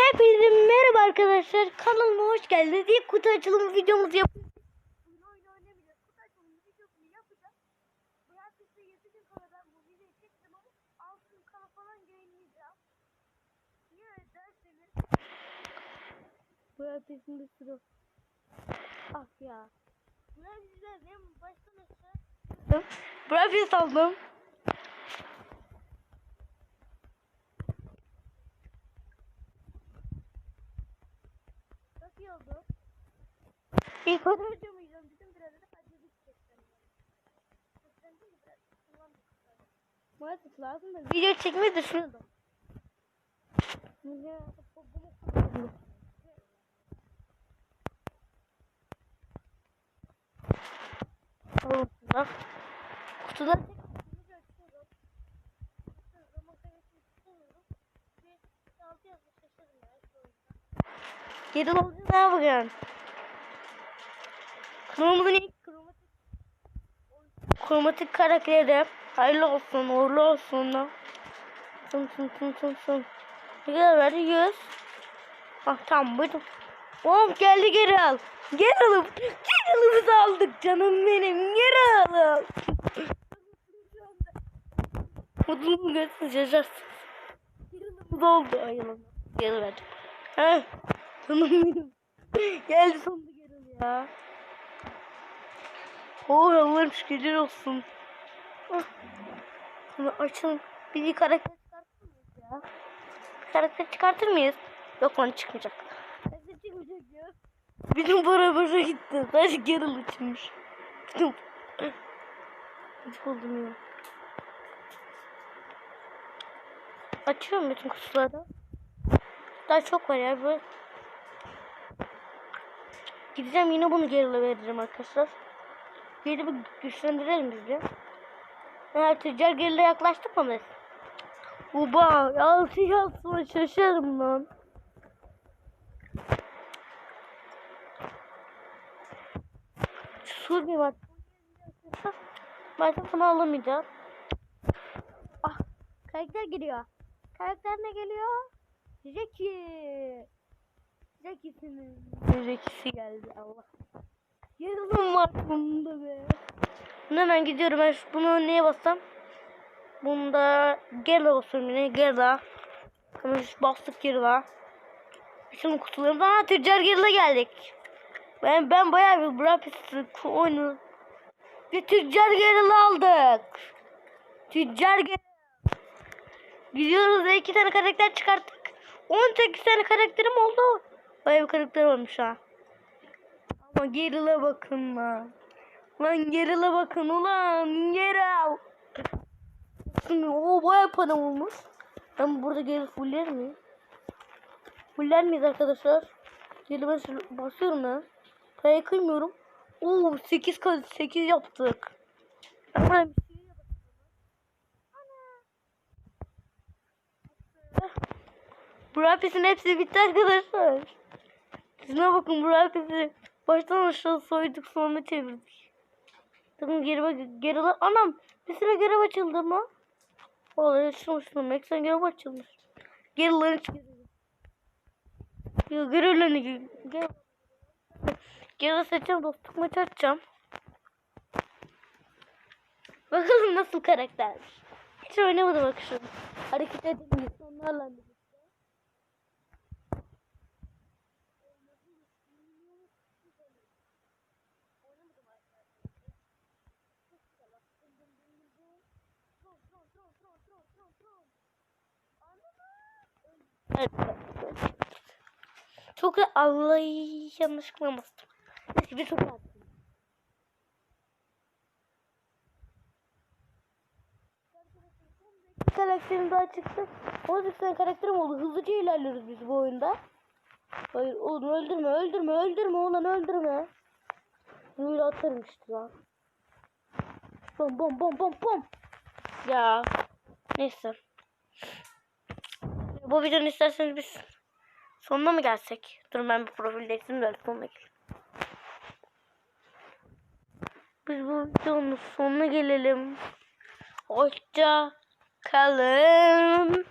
Hepinize merhaba arkadaşlar. Kanalıma hoş geldiniz. İlk kutu açılımı videomuzu oyun oynamayacağız. Kutu açılımı videosunu yapacağız. Bu herkese 7 gün kala ben bu videoyu çektim ama 6 gün kala falan yayınlayacağım. Niye öyle derseniz. Bu herkesin bir sürü. Ah ya. Bunlar güzel değil mi? Baştan aşağı. Bravo saldım. Çok iyi oldu. İlk onu ödemeyiyorum dedim biraz da hadi bir çektim. Maalesef lazım da video çekmeyi düşünüyordum. Ya, bu- bunu- Al şunu. Kutuları tek kutuyu açıyorum. Zaman kaybetmek istemiyorum. Bir altı yazı şaşırdım ya. şu oyunda. Geri olacağız ne bugün? Kanalımızın ilk kromatik kromatik karakteri. Hayırlı olsun, uğurlu olsun. Tın tın tın tın tın. Ne kadar verdi? 100. Ah tamam buyurun. Oğlum geldi geri al. Geri alıp geri alımızı aldık canım benim. Geri alıp. Mutluluğumu görsün şaşarsın. Geri oldu. Ay yalan. Geri verdim. Heh. Canım benim. Geldi sonunda geri al ya. Oh Allah'ım şükürler olsun. Bunu açalım. Bir karakter çıkartır mıyız ya? Karakter çıkartır mıyız? Yok lan çıkmayacak. Karakter çıkmayacak ya. Bizim para boşa gitti. Sadece Geralt çıkmış. Bizim... Hiç ya. Açıyorum bütün kutuları. Daha çok var ya. Böyle... Gideceğim yine bunu Geralt'a vereceğim arkadaşlar. Geri bir güçlendirelim biz de. Eğer tüccar gerile yaklaştık mı biz? Uba altı yazma şaşarım lan. Sur bir var. Ben sana alamayacağım. Ah karakter geliyor. Karakter ne geliyor? Jackie. Jackie'sinin Jackie'si geldi Allah. Yarılım var bunda be. Hemen gidiyorum ben bunu neye bassam? Bunda Gela olsun yine Gela. Hemen şu bastık Gela. Şimdi kutularımdan ha tüccar Gela geldik. Ben ben bayağı bir Brapis oyunu. Bir tüccar Gela aldık. Tüccar Gela. Gidiyoruz ve iki tane karakter çıkarttık. 18 tane karakterim oldu. Bayağı bir karakter olmuş ha. Ama gerile bakın lan. Lan gerile bakın ulan geri Şimdi o bayağı para olmuş. Ben burada geri fuller miyim? Fuller miyiz arkadaşlar? Geri basıyorum ben. Parayı kıymıyorum. Oo 8 kaz 8 yaptık. Ben buraya bir şey Ana. Bu rapisin hepsi bitti arkadaşlar. Şuna bakın bu rapisi baştan aşağı soyduk sonra çevirdik. Bakın geri bak geri. Anam bir süre geri açıldı mı? Vallahi açılmış mı? Eksen geri açılmış. Geri lan hiç geri. Geri geri seçeceğim dostluk maçı açacağım. Bakalım nasıl karakter. Hiç oynamadım bak şu. Hareket edemiyor. Onlarla Evet. Çok Allah yanlışlıkla bastım. Neyse bir çok attım. Karakterim daha çıktı. 18 tane karakterim oldu. Hızlıca ilerliyoruz biz bu oyunda. Hayır oğlum öldürme öldürme öldürme oğlan öldürme. Böyle atarım işte lan. Bom bom bom bom bom. Ya neyse. Bu videonun isterseniz biz sonuna mı gelsek? Dur ben bir profil değiştireyim de öyle sonuna gelelim. Biz bu videonun sonuna gelelim. Hoşça kalın.